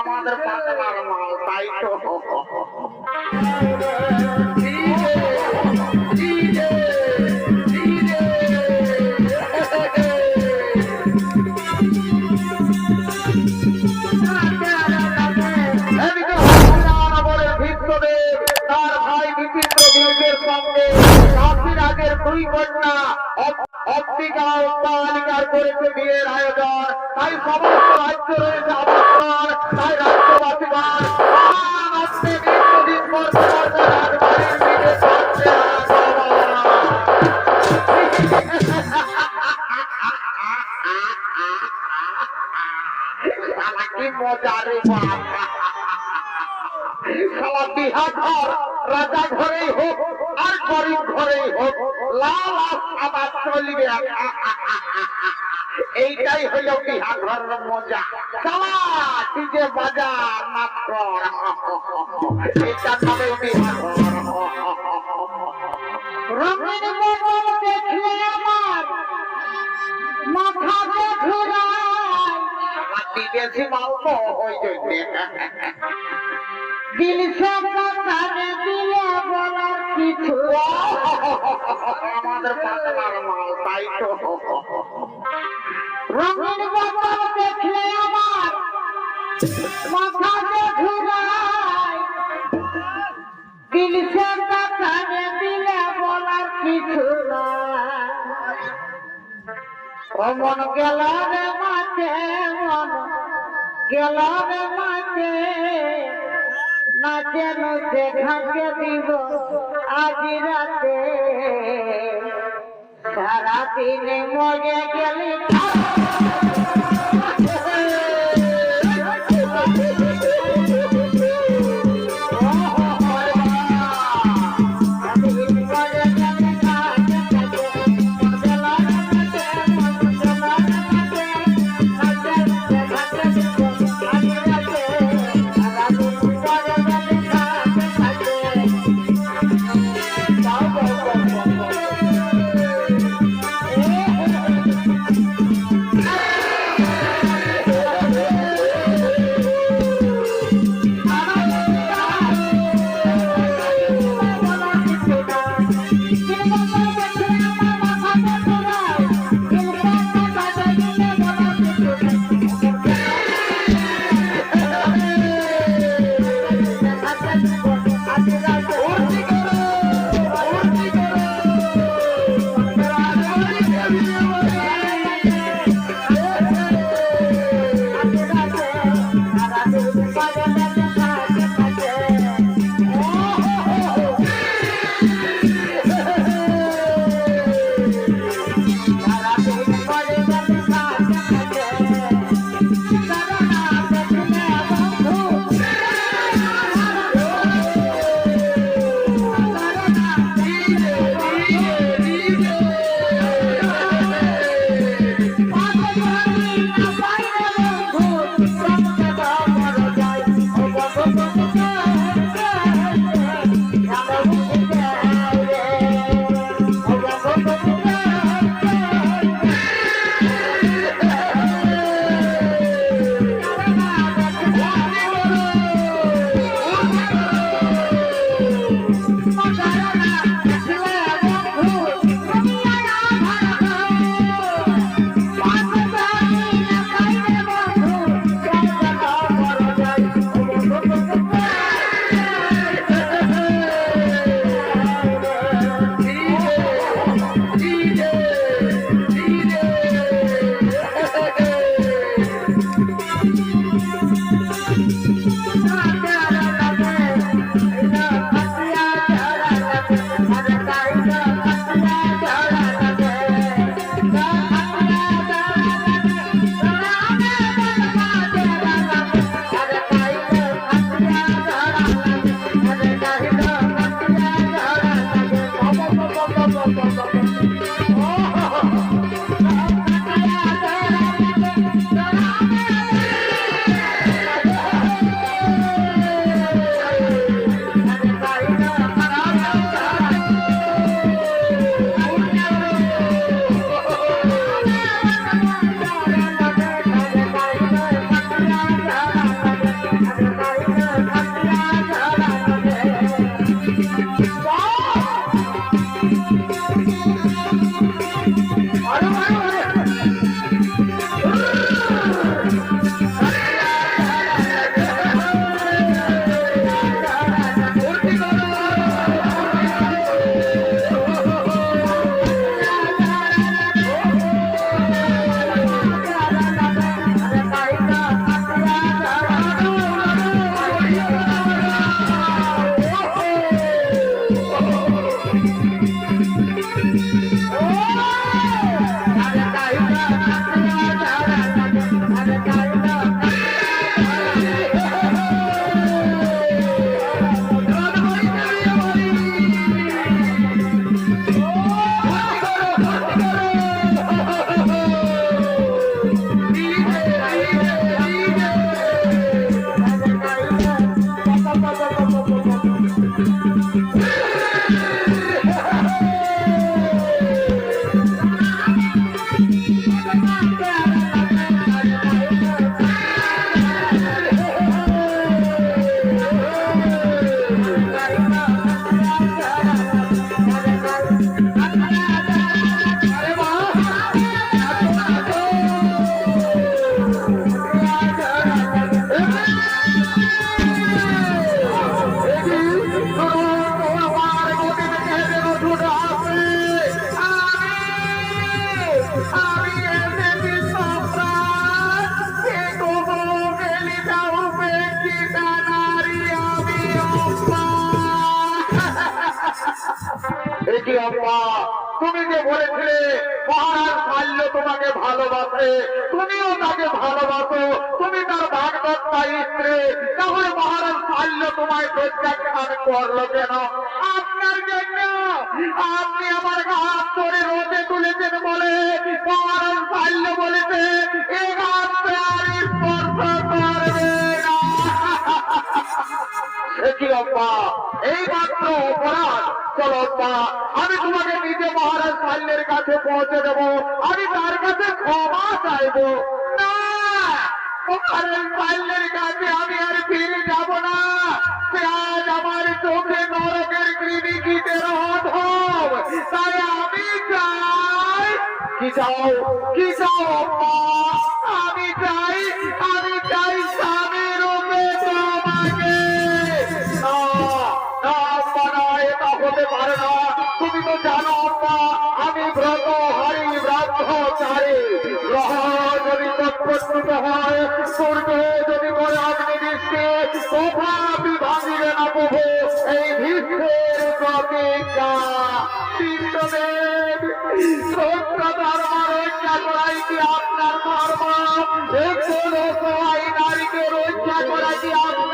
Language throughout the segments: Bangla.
আমাদের পাতলার মাল তাই তো। অপ্তিকা বালিকার করেছে বিয়ের আয়োজন। তাই সমস্ত রাজ্য রয়েছে আমন্ত্রণ তাই রাজ্যবাসীগণ মহানন্দে দীর্ঘদিন পর পর রাজবাড়ির দিকে যাচ্ছে কি মজা রে বাবা শালা বিহা ঘর। রাজা ঘরেই হোক, আর গরিব ঘরেই হোক, লাল আবার চলবে। এইটাই হইল বিহা ঘরের মজা চালা ডিজে বাজা নাচ কর এটা নামে বিহা ঘর রঙিন হয়ে যাইতে আমাদের পাতলার মাথাতে ঘুরায়। দিল সে দিলে বলার কিছু মন গেল রে মাঠে মন গেল রে মাঠে। নাচে নাচে ঘাটে দিব আজ রাতে। সারাদিনে মরে গেলে তুমি যে বলেছিলে, মহারাজ শাল্য তোমাকে ভালোবাসে, তুমিও তাকে ভালোবাসো, তুমি তার ভাগবত্তা স্ত্রী তাহলে মহারাজ শাল্য তোমায় প্রত্যাখ্যান করল কেন? আপনার জন্য আপনি আমার হাত ধরে রোদে তুলেছেন বলে মহারাজ শাল্য বলেছে এ আর স্পর্শ করবে না। কি অব্বা এই মাত্র অপরাধ। চলো অব্বা আমি তোমাকে নিজে মহারাজ শাল্যের কাছে পৌঁছে দেব। আমি তার কাছে ক্ষমা চাইব। না কাছে আমি আর ফিরে যাব না। সে আজ আমার চোখে নরকের কৃমি কীটের অধম তাই আমি চাই, কি চাও? কি চাও আমি চাই আমি চাই হতে পারে না। তুমি তো জানো আম্মা, আমি ব্রত হারি ব্রাহ্মচারী গ্রহ যদি তৎপ্রস্তুত হয়, সূর্য যদি করে দৃষ্টি না প্রভু, এই প্রতিজ্ঞা। আপনার ধর্ম নারীকে রক্ষা কি আপনার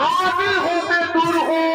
আমি হতে দূর হোক